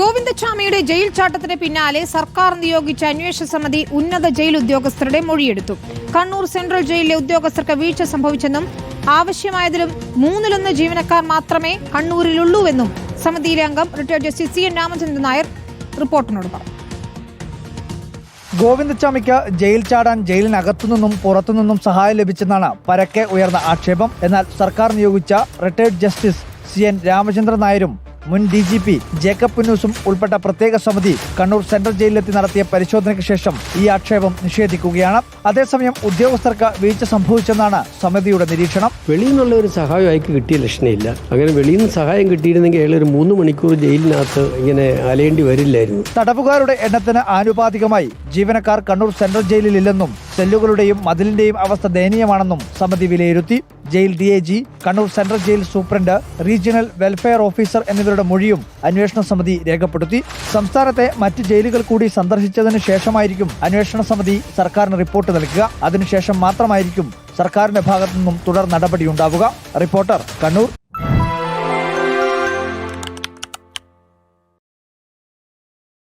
ഗോവിന്ദസ്വാമിയുടെ jail ചാട്ടത്തിന് പിന്നാലെ സർക്കാർ നിയോഗിച്ച അന്വേഷണ സമിതി ഉന്നത ജയിൽ ഉദ്യോഗസ്ഥരുടെ മൊഴിയെടുത്തു. കണ്ണൂർ സെൻട്രൽ ജയിലിലെ ഉദ്യോഗസ്ഥർക്ക് വീഴ്ച സംഭവിച്ചെന്നും ആവശ്യമായതിലും മൂന്നിലൊന്ന് ജീവനക്കാർ മാത്രമേ കണ്ണൂരിലുള്ളൂവെന്നും സമിതിയിലെ അംഗം retired justice C N Ramachandran Nair റിപ്പോർട്ടിനോട് പറഞ്ഞു. ഗോവിന്ദസ്വാമിക്ക് ജയിൽ ചാടാൻ ജയിലിനകത്തുനിന്നും പുറത്തുനിന്നും സഹായം ലഭിച്ചെന്നാണ് പരക്കെ ഉയർന്ന ആക്ഷേപം. എന്നാൽ സർക്കാർ നിയോഗിച്ച retired justice C N Ramachandran നായരും മുൻ ഡി ജി പി ജേക്കബ് പുന്നൂസും ഉൾപ്പെട്ട പ്രത്യേക സമിതി കണ്ണൂർ സെൻട്രൽ ജയിലിലെത്തി നടത്തിയ പരിശോധനയ്ക്ക് ശേഷം ഈ ആക്ഷേപം നിഷേധിക്കുകയാണ്. അതേസമയം ഉദ്യോഗസ്ഥർക്ക് വീഴ്ച സംഭവിച്ചെന്നാണ് സമിതിയുടെ നിരീക്ഷണം. വെളിയിൽ നിന്നുള്ള ഒരു സഹായം അയക്ക് കിട്ടിയ ലക്ഷണമില്ല. അങ്ങനെ വെളിയിൽ നിന്ന് സഹായം കിട്ടിയിരുന്നെങ്കിൽ അയാൾ ഒരു മൂന്ന് മണിക്കൂർ ജയിലിനകത്ത് ഇങ്ങനെ അലയേണ്ടി വരില്ലായിരുന്നു. തടവുകാരുടെ എണ്ണത്തിന് ആനുപാതികമായി ജീവനക്കാർ കണ്ണൂർ സെൻട്രൽ ജയിലിൽ ഇല്ലെന്നും സെല്ലുകളുടെയും മതിലിന്റെയും അവസ്ഥ ദയനീയമാണെന്നും സമിതി വിലയിരുത്തി. Jail D A G Kannur central jail superintendent regional welfare officer എന്നിവരുടെ മൊഴിയും അന്വേഷണ സമിതി രേഖപ്പെടുത്തി. സംസ്ഥാനത്തെ മറ്റ് ജയിലുകൾ കൂടി സന്ദർശിച്ചതിനു ശേഷമായിരിക്കും അന്വേഷണ സമിതി സർക്കാരിന് റിപ്പോർട്ട് നൽകുക. അതിനുശേഷം മാത്രമായിരിക്കും സർക്കാരിന്റെ ഭാഗത്തു നിന്നും തുടർ നടപടിയുണ്ടാവുക. റിപ്പോർട്ടർ കണ്ണൂർ.